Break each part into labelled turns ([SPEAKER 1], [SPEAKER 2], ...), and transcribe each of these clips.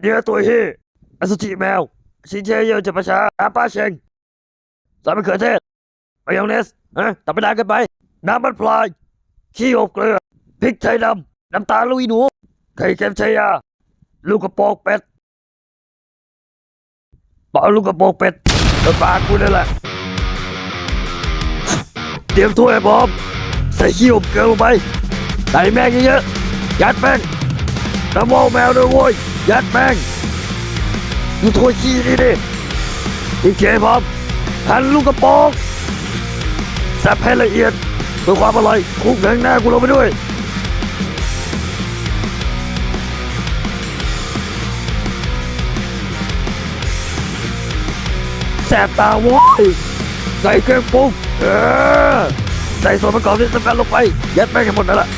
[SPEAKER 1] เนื้อตัวเฮอสุจิแมว ชินเชยเยอจะประชาอาป้าเชงสายมะเขือเทศมายองเนสฮะตับไปนานกันไป น้ำมันพลาย ขี้อบเกลือ พริกไทยดำ น้ำตาลลุยหนู ไข่เค็มชายา ลูกกระปรงเป็ดเปล่าลูกกระปรงเป็ดเปิดปากกูนั่นแหละ เตรียมถ้วยให้พร้อมใส่ขี้อบเกลือลงไป ใส่แม่งเยอะๆยัดแม่ง น้ำมองแมวด้วยโว้ย ยัดแม่งดูถ้วยขี้นี่ดิอีกเคพร้อมหั่นลูกกระโปรงสับให้ละเอียดเพื่อความอร่อยคุกแหงหน้ากูลงไปด้วยแสบตาโว้ยใส่เครื่องปรุงเออใส่ส่วนประกอบที่สำคัญลงไป ยัดแม่งให้หมดนั่นแหละ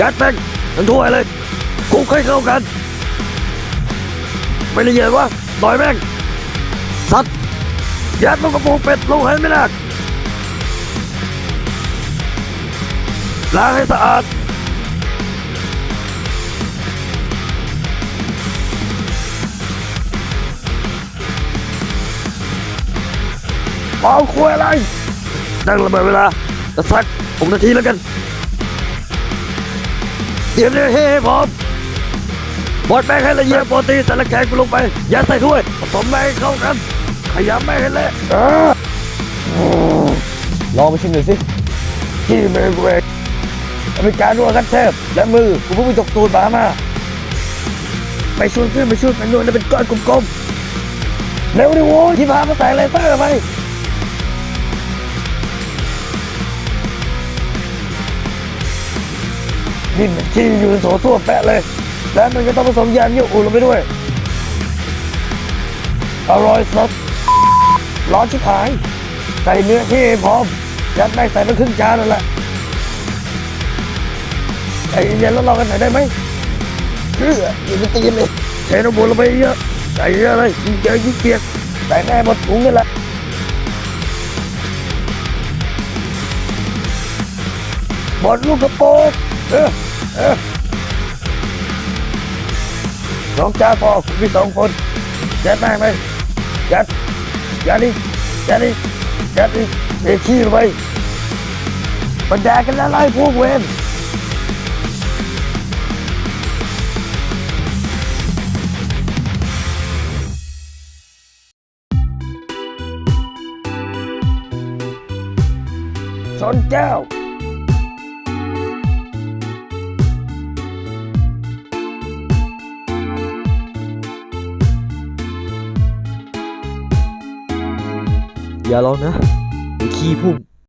[SPEAKER 1] ยัดแม่งทั้งถ้วยเลย คลุกให้เข้ากัน ไม่ละเอียดวะหน่อยแม่งสัตว์ยัดลงกระโปรงเป็ดลงให้ไม่หนักล้างให้สะอาดเอาคุยอะไรนั่งระเบิดเวลาจะสักหกนาทีแล้วกันเตรียมเนื้อเฮ้ยพร้อม บดแป้งให้ละเอียดโปรตีนแต่ละแขกกูลงไปยัดใส่ถ้วยผสมแป้งให้เข้ากัน ขยำแป้งให้เละเออ
[SPEAKER 2] ลองไปชิมหน่อยสิ
[SPEAKER 1] ที่มือกูเองเป็นการนวดขั้นเทพและมือกูเพิ่งไปจกตูดหมามาไปชวนเพื่อนไปช่วยกันนวดแล้วเป็นก้อนกลมๆเร็วดิโว้ยที่พามาใส่อะไรเตอร์ไปนี่มันขี้อยู่โสทั่วแปะเลย แล้วมันก็ต้องผสมยาเยี่ยวอุ่นลงไปด้วย อร่อยสดร้อนชิบหาย ใส่เนื้อที่พร้อม ยัดแม่ใส่ไปครึ่งจานนั่นแหละใจเย็นๆแล้วรอกันหน่อยได้ไหมเชื่ออย่าไปตีนเลยเทน้ำบุญลงไปเยอะใส่เยอะเลยยิ่งเจอยิ่งเปียกใส่แม่หมดถุงนี่แหละหมดลูกกระโปรงเออเออ สองจ้าพอมีสองคนยัดแม่งไปยัดยัดดิยัดดิยัดดิเด็กขี้ไปมันแดกกันแล้วไล่พวกเวรสนแก้ว
[SPEAKER 2] อย่าลองนะเดี๋ยวขี้พุ่ง